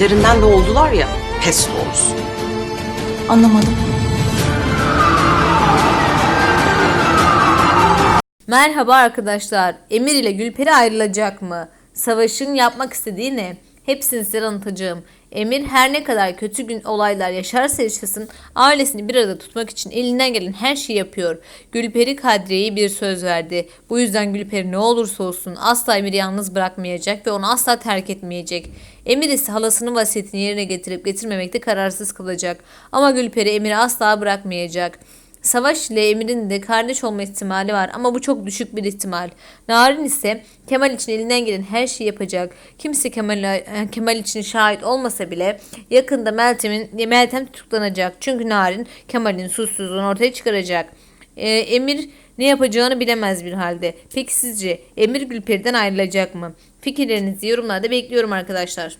Lerinden de oldular ya pes doğrusu. Anlamadım. Merhaba arkadaşlar. Emir ile Gülperi ayrılacak mı? Savaş'ın yapmak istediği ne? Hepsini size anlatacağım. Emir her ne kadar kötü gün olaylar yaşarsa yaşasın ailesini bir arada tutmak için elinden gelen her şeyi yapıyor. Gülperi Kadriye'ye bir söz verdi. Bu yüzden Gülperi ne olursa olsun asla Emir'i yalnız bırakmayacak ve onu asla terk etmeyecek. Emir ise halasının vasiyetini yerine getirip getirmemekte kararsız kalacak. Ama Gülperi Emir'i asla bırakmayacak. Savaş ile Emir'in de kardeş olma ihtimali var ama bu çok düşük bir ihtimal. Narin ise Kemal için elinden gelen her şeyi yapacak. Kimse Kemal, e, Kemal için şahit olmasa bile yakında Meltem'in Meltem tutuklanacak. Çünkü Narin Kemal'in suçsuzluğunu ortaya çıkaracak. Ee, Emir ne yapacağını bilemez bir halde. Peki sizce Emir Gülperi'den ayrılacak mı? Fikirlerinizi yorumlarda bekliyorum arkadaşlar.